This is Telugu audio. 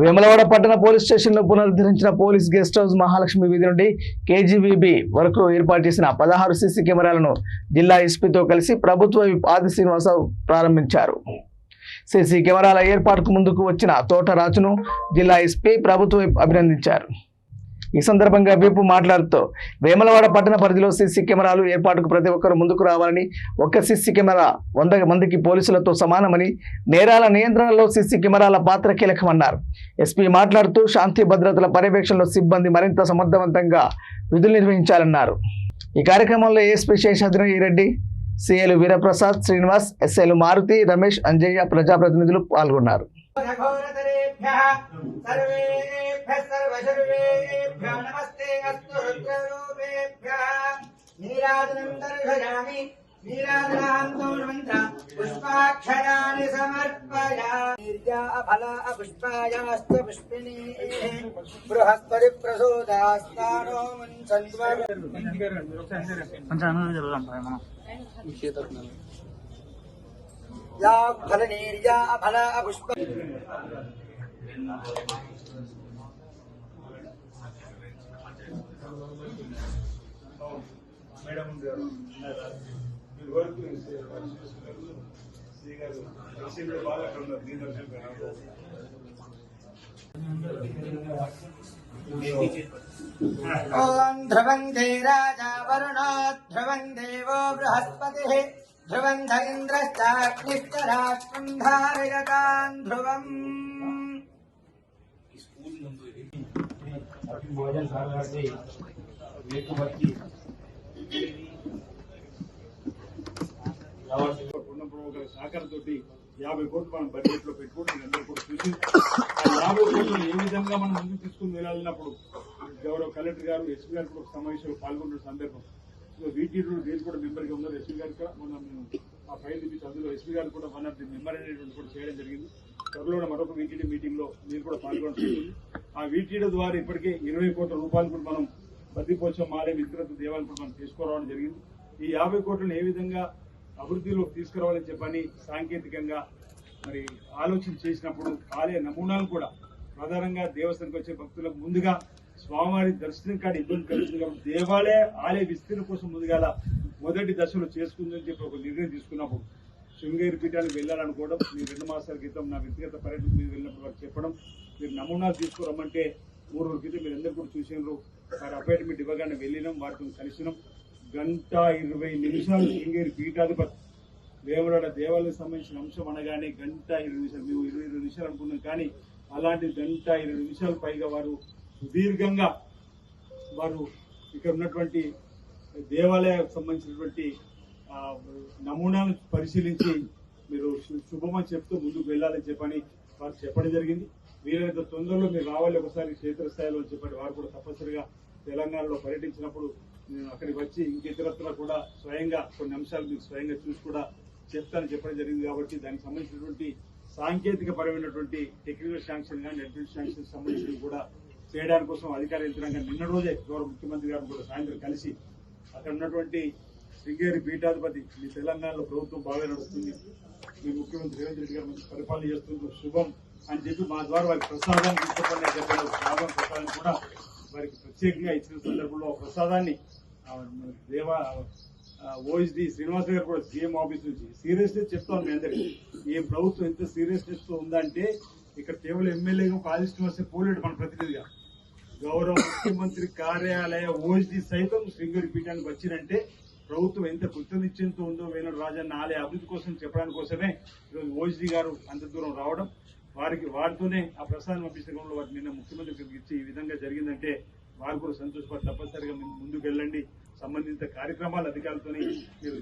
వేములవాడ పట్టణ పోలీస్ స్టేషన్లో పునరుద్ధరించిన పోలీస్ గెస్ట్ హౌస్ మహాలక్ష్మి వీధి నుండి కేజీబీబీ వరకు ఏర్పాటు చేసిన పదహారు సీసీ కెమెరాలను జిల్లా ఎస్పీతో కలిసి ప్రభుత్వ ఆది శ్రీనివాసరావు ప్రారంభించారు. సీసీ కెమెరాల ఏర్పాటుకు ముందుకు వచ్చిన తోట రాజును జిల్లా ఎస్పీ ప్రభుత్వ అభినందించారు. ఈ సందర్భంగా విప్ మాట్లాడుతూ వేమలవాడ పట్టణ పరిధిలో సీసీ కెమెరాలు ఏర్పాటుకు ప్రతి ఒక్కరు ముందుకు రావాలని ఒక్క సీసీ కెమెరా వంద మందికి పోలీసులతో సమానమని నేరాల నియంత్రణలో సీసీ కెమెరాల పాత్ర కీలకమన్నారు. ఎస్పీ మాట్లాడుతూ శాంతి భద్రతల పర్యవేక్షణలో సిబ్బంది మరింత సమర్థవంతంగా విధులు నిర్వహించాలన్నారు. ఈ కార్యక్రమంలో ఏఎస్పీ శేషాద్రి రెడ్డి సిఎలు వీరప్రసాద్ శ్రీనివాస్ ఎస్ఏలు మారుతి రమేష్ అంజయ్య ప్రజాప్రతినిధులు పాల్గొన్నారు. सर्वेभ्यः सर्वेभ्यः नमस्ते अस्तु रुद्ररूपेभ्यः। नीराजनम् दर्शयामि नीराजनान्तोन्वन्त पुष्पाक्षराणि समर्पयामि। फला अपुष्पायाश्च बृहस्पति प्रसोदास्तानो मुञ्चन्व या फलनीर्या फल अपुष्प మేడం గారు మీరు వరకు శ్రీ గారు ఎస్సీలో బాగా అక్కడ ఉన్నారు దీని దర్శనం గారు ॐ ध्रुवन्धे राजा वरुणो ध्रुवन् देवो बृहस्पतिः ध्रुवन्ध इन्द्रश्चाग्निश्च राष्ट्रम् धारयतान् ध्रुवम् భోజన సాగాన్ని వేకుబట్టి ఉన్నప్పుడు ఒక సహకారంతో యాభై కోట్లు మనం బడ్జెట్లో పెట్టుకుంటే అందరూ కూడా చూసి ఆ యాభై కోట్లు ఏ విధంగా మనం ముందుకు తీసుకుని వెళ్ళాలన్నప్పుడు గౌరవ కలెక్టర్ గారు ఎస్పీ గారు కూడా సమావేశంలో పాల్గొన్న సందర్భం. సో వీటి వీళ్ళు కూడా మెంబర్గా ఉన్నారు. ఎస్పీ గారు కూడా మొన్న మేము ఆ ఫైల్ తీపించి అందులో ఎస్పీ గారు కూడా వన్ ఆఫ్ ది మెంబర్ అనేటువంటి కూడా చేయడం జరిగింది. త్వరలో మరొక వీటీడీ మీటింగ్లో మీరు కూడా పాల్గొనడం జరిగింది ఆ వీటీడ ద్వారా ఇప్పటికే ఇరవై కోట్ల రూపాయలు కూడా మనం బద్దిపోచం మాలే విస్తృత దేవాలను కూడా మనం తీసుకురావడం జరిగింది. ఈ యాభై కోట్లను ఏ విధంగా అభివృద్ధిలోకి తీసుకురావాలని చెప్పని సాంకేతికంగా మరి ఆలోచన చేసినప్పుడు ఆలయ నమూనాలు కూడా ప్రధానంగా దేవస్థానికి వచ్చే భక్తులకు ముందుగా స్వామివారి దర్శనం కాడ ఇబ్బంది కలుగుతుంది కాబట్టి దేవాలయ ఆలయ విస్తీర్ణ కోసం ముందుగా మొదటి దశలో చేసుకుందని చెప్పి ఒక నిర్ణయం తీసుకున్నప్పుడు శృంగేరి పీఠానికి వెళ్ళాలనుకోవడం మీరు రెండు మాసాల క్రితం నా వ్యక్తిగత పర్యటన మీద వెళ్ళినప్పుడు వారు చెప్పడం. మీరు నమూనాలు తీసుకురమ్మంటే మూడు రోజుల క్రితం మీరు అందరు కూడా చూసినారు. వారి అపాయింట్మెంట్ ఇవ్వగానే వెళ్ళినాం వారితో కలిసినాం. గంట ఇరవై నిమిషాలు శృంగేరి పీఠాధిపతి దేవరాడ దేవాలయం సంబంధించిన అంశం అనగానే గంట ఇరవై నిమిషాలు మేము ఇరవై ఇరవై నిమిషాలు అనుకున్నాం. కానీ అలాంటి గంట ఇరవై నిమిషాలు పైగా వారు సుదీర్ఘంగా వారు ఇక్కడ ఉన్నటువంటి దేవాలయాలకు సంబంధించినటువంటి నమూనాను పరిశీలించి మీరు శుభమని చెప్తూ ముందుకు వెళ్ళాలని చెప్పని వారు చెప్పడం జరిగింది. వీలైనంత తొందరలో మీరు రావాలి ఒకసారి క్షేత్రస్థాయిలో అని వారు కూడా తప్పనిసరిగా తెలంగాణలో పర్యటించినప్పుడు నేను అక్కడికి వచ్చి ఇంకెతరత్ర కూడా స్వయంగా కొన్ని అంశాలు మీకు స్వయంగా చూసి కూడా చెప్తానని చెప్పడం జరిగింది కాబట్టి దానికి సంబంధించినటువంటి సాంకేతిక పరమైనటువంటి టెక్నికల్ శాంక్షన్ కానీ అడ్మినిస్ట్రేషన్ శాంక్షన్ సంబంధించినవి కూడా చేయడానికి కోసం అధికార యంత్రాంగం నిన్న రోజే గౌరవ ముఖ్యమంత్రి గారు కూడా సాయంత్రం కలిసి అక్కడ ఉన్నటువంటి శృంగేరి పీఠాధిపతి మీ తెలంగాణలో ప్రభుత్వం బాగా నడుస్తుంది. మీ ముఖ్యమంత్రి రేవంత్ రెడ్డి గారు మంచి పరిపాలన చేస్తుంది శుభం అని చెప్పి మా ద్వారా వారికి ప్రసాదాన్ని తీసుకుని చెప్పారు సాధన ప్రసాదం కూడా వారికి ప్రత్యేకంగా ఇచ్చిన సందర్భంలో ప్రసాదాన్ని దేవ ఓఎస్డి శ్రీనివాస గారు కూడా సీఎం ఆఫీస్ నుంచి సీరియస్నెస్ చెప్తాను మీ అందరికి. ఈ ప్రభుత్వం ఎంత సీరియస్నెస్ ఉందంటే ఇక్కడ కేవలం ఎమ్మెల్యేగా ఒక వస్తే పోలేడు మన ప్రతినిధిగా. గౌరవ ముఖ్యమంత్రి కార్యాలయ ఓఎస్డి సైతం శృంగేరి పీఠానికి వచ్చినంటే ప్రభుత్వం ఎంత కృతనిశ్చయంతో ఉందో వేణుడు రాజన్న ఆలయ అభివృద్ధి కోసం చెప్పడానికి కోసమే ఈరోజు ఓజీ గారు అంత దూరం రావడం. వారికి వారితోనే ఆ ప్రసాదం పంపించడంలో వారికి నిన్న ముఖ్యమంత్రి ఇచ్చి ఈ విధంగా జరిగిందంటే వారు కూడా సంతోషపడి తప్పనిసరిగా ముందుకు వెళ్ళండి. సంబంధిత కార్యక్రమాలు అధికారులతోనే మీరు